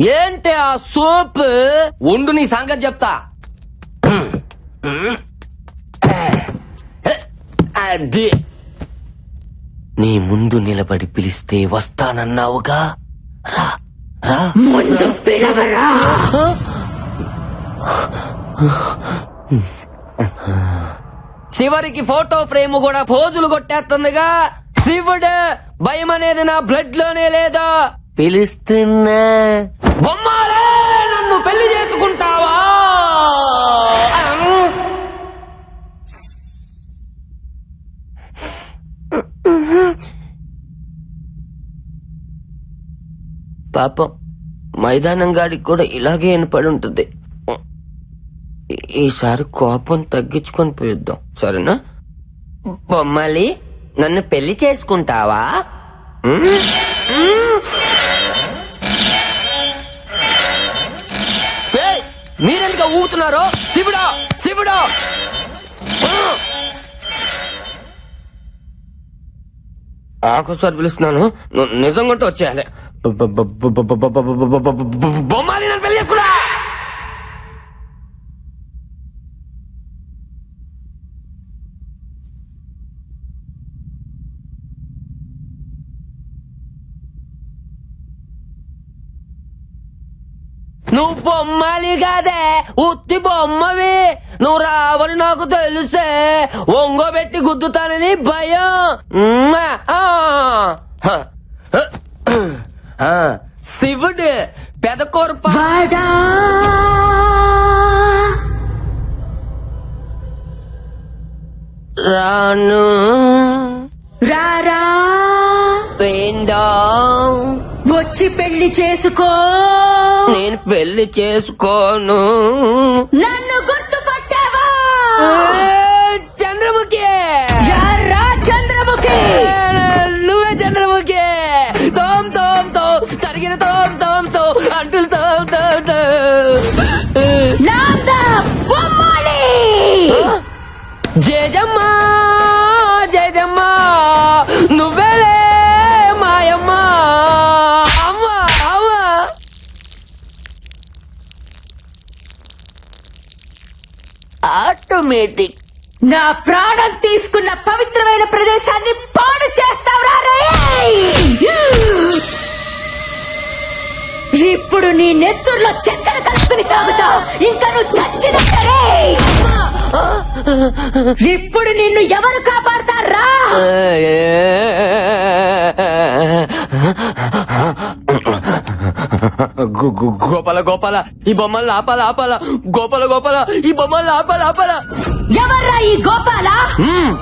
ఏంటి ఆ సోప్? ఉండు నీ సంగతి చెప్తా. అది. నీ ముందు నిలబడి పిలిస్తే వస్తానన్నావుగా? రా రా. ముందు పిలవరా? చివరికి ఫోటో ఫ్రేమ్ కూడా పోజులు కొట్టేస్తుందిగా. శివుడు భయం అనేది నా బ్లడ్లోనే లేదా? పిలుస్తున్నా. బొమ్మాలే నన్ను పెళ్ళి చేసుకుంటావా? పాపం మైదానం గాడికి కూడా ఇలాగే వినపడి ఉంటుంది ఈ- ఈసారి కోపం తగ్గించుకొని పోయిద్దాం సరేనా? బొమ్మలి. నన్ను పెళ్ళి చేసుకుంటావా? మీరెందుక ఊగుతున్నారు? శివుడా శివుడా! ఆకోసారి పిలుస్తున్నాను. నిజంగా వచ్చేయాలి. బొమ్మాలి నువ్వు బొమ్మలి కాదే ఉత్తి బొమ్మవి. నువ్వు రావని నాకు తెలుసే. ఒంగోబెట్టి గుద్దుతానని భయం! శివుడు పెదకొరప. రాను. రారా. వచ్చి పెళ్ళి చేసుకో. నేను పెళ్ళి చేసుకోను. నా ఆటోమేటిక్. నా ప్రాణం తీసుకున్న పవిత్రమైన ప్రదేశాన్ని పాడు చేస్తావురా! ఇప్పుడు నీ నెత్తుర్లో చక్కెర కలుపుకుని తాగుతా ఇంకా నువ్వు చచ్చినట్టరే ఇప్పుడు నిన్ను ఎవరు కాపాడతారా గు- గు- గోపాల గోపాల ఈ బొమ్మలు ఆపాల ఆపాల. గోపాల గోపాల ఈ బొమ్మలు ఆపాల ఆపాల. ఎవర్రా ఈ గోపాల? మ్మ్.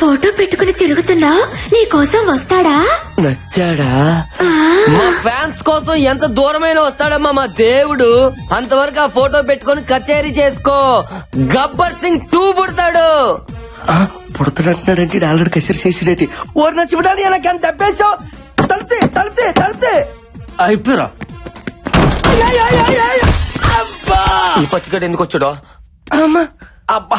ఫోటో పెట్టుకుని తిరుగుతున్నావు నీ కోసం వస్తాడా? నచ్చాడా మా ఫ్యాన్స్ కోసం ఎంత దూరమైన వస్తాడమ్మా మా దేవుడు. అంతవరకు ఆ ఫోటో పెట్టుకొని కచేరీ చేసుకో. గబ్బర్ సింగ్ టూ పుడతాడు. పుడతాడంటున్నాడంటే? ఆల్రెడీ కసిరి చేసిడేటి ఓరి నా శివడాని నాకు ఎంత తప్పేశావు తలితే తలితే తలితే అయిపోయారా ఈ పత్తికడు ఎందుకు వచ్చాడో? అమ్మా. అబ్బా.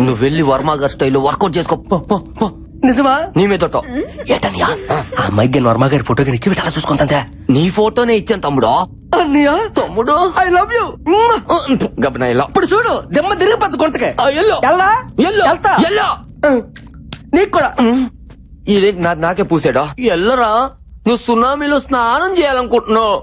నువ్వు వెళ్ళి వర్మ గారి స్టైల్లో వర్కౌట్ చేసుకో. పో, పో, పో. నిజమా? నీ మీద ఏటనియా? ఆ. అమ్మాయికి వర్మ గారి ఫోటో కానీ ఇచ్చి పెట్టాలా చూసుకుంటా నీ ఫోటోనే ఇచ్చాను తమ్ముడు. అన్నయ్య? తమ్ముడు? ఐ లవ్ యూ గబన ఇలా. ఇప్పుడు చూడు దెమ్మ తిరిగి పద్దు గుంటకే. ఆ, ఎల్లో. ఎల్లా? ఎల్లో. వెళ్తా ఎల్లో. నీకు కూడా. ఇదేంటి నా నాకే పూసాడా? ఎల్లరా నువ్వు సునామీలో స్నానం చేయాలనుకుంటున్నావు.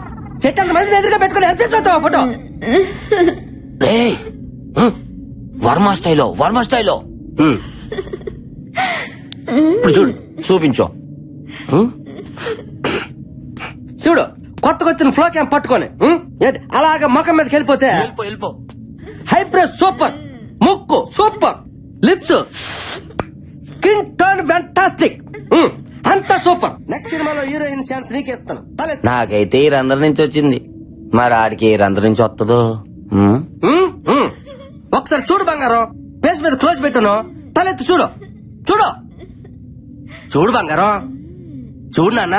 చెట్టు అంత మంది ఎదురుగా పెట్టుకుని ఎంతసేపు చూస్తావా ఫోటో రేయ్. వర్మ స్టైలో వర్మ స్టైలో. ఇప్పుడు చూడు చూపించు? చూడు కొత్తగా వచ్చిన ఫ్లో క్యాంప్ పట్టుకొని? ఏంటి అలాగ ముఖం మీదకి వెళ్ళిపోతే వెళ్ళిపో వెళ్ళిపో హైబ్రిడ్ సూపర్ ముక్కు super lips skin tone fantastic అంతా సూపర్. నెక్స్ట్ సినిమాలో హీరోయిన్ ఛాన్స్ నీకేస్తాను. తలెత్తు. నాకైతే ఈ రంధ్రం నుంచి వచ్చింది. మరి ఆడికి ఏ రంధ్రం నుంచి వస్తుందో. ఒకసారి చూడు బంగారం. పేస్ మీద క్లోజ్ పెట్టాను. తలెత్తు చూడు. చూడు. చూడు బంగారం. చూడు నాన్న.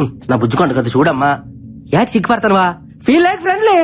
హ్మ్, నా బుజ్జుకుంట కదా చూడమ్మా. యాడ్ సిగ్గుపడతానువా? ఫీల్ లైక్ ఫ్రెండ్లీ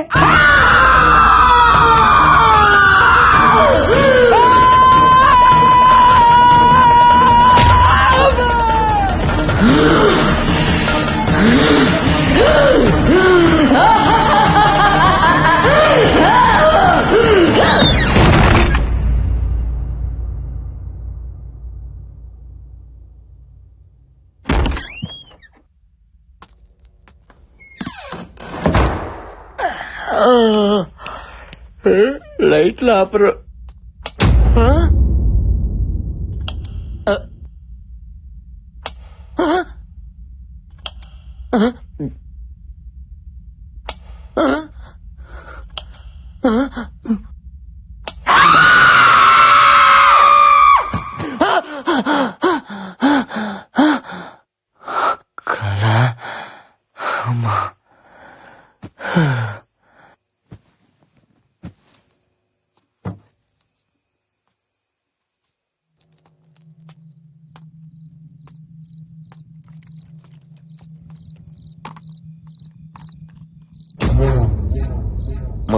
లైట్లు ఆపరు. ああ。あから、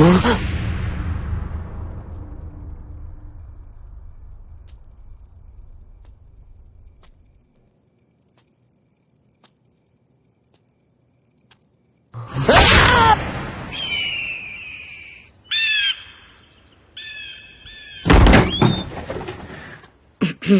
看あ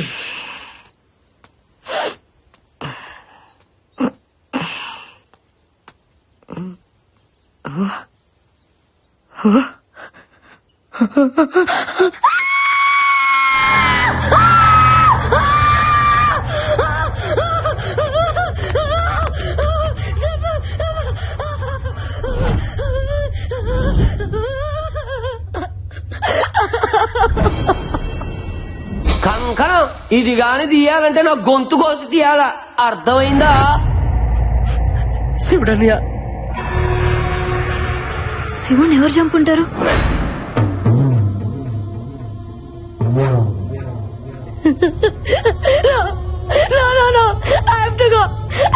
ఇది గాని తీయాలంటే నా గొంతు కోసి తీయాలా? అర్థమైందా? శివుడన్నయ్య. శివుని ఎవరు చంపుంటారు? No, no, no. I have to go.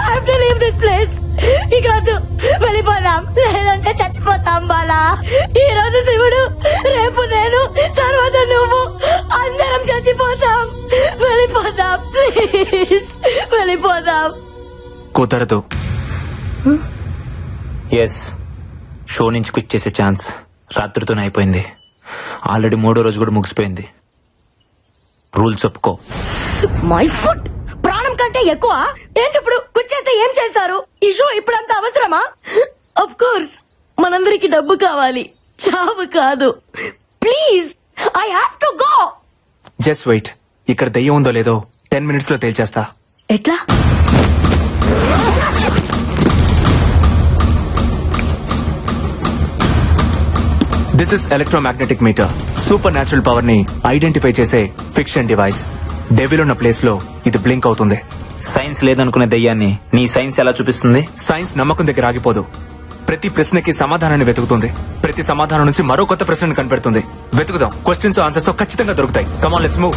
I have to leave this place. ఇక్కడ వద్దు వెళ్ళిపోదాం. లేదంటే చచ్చిపోతాం బాలా. ఈ రోజు శివుడు కుదరదు. ఎస్ షో నుంచి క్విట్ చేసే ఛాన్స్ రాత్రితోనే అయిపోయింది. ఆల్రెడీ మూడో రోజు కూడా ముగిసిపోయింది. రూల్స్ ఒప్పుకో. మై ఫుట్ ప్రాణం కంటే ఎక్కువ? ఏంటి ఇప్పుడు కుట్ చేస్తే ఏం చేస్తారు? ఈ షో ఇప్పుడంత అవసరమా? అఫ్ కోర్స్ మనందరికి డబ్బు కావాలి. చావు కాదు. Please I have to go just wait ఇక్కడ దెయ్యం ఉందో లేదో టెన్ మినిట్స్లో తేల్చేస్తా. ఎట్లా? This is electromagnetic meter super natural పవర్ని ఐడెంటిఫై చేసే ఫిక్షన్ డివైస్ డెవిల్ ఉన్న ప్లేస్లో ఇది బ్లింక్ అవుతుంది. సైన్స్ లేదనుకునే దయ్యాన్ని నీ సైన్స్ ఎలా చూపిస్తుంది? సైన్స్ నమ్మకం దగ్గర ఆగిపోదు. ప్రతి ప్రశ్నకి సమాధానాన్ని వెతుకుతుంది. ప్రతి సమాధానం నుంచి మరో కొత్త ప్రశ్నను కనిపెడుతుంది. వెతుకుదాం. క్వశ్చన్స్ ఆన్సర్స్ ఖచ్చితంగా దొరుకుతాయి. Come on let's move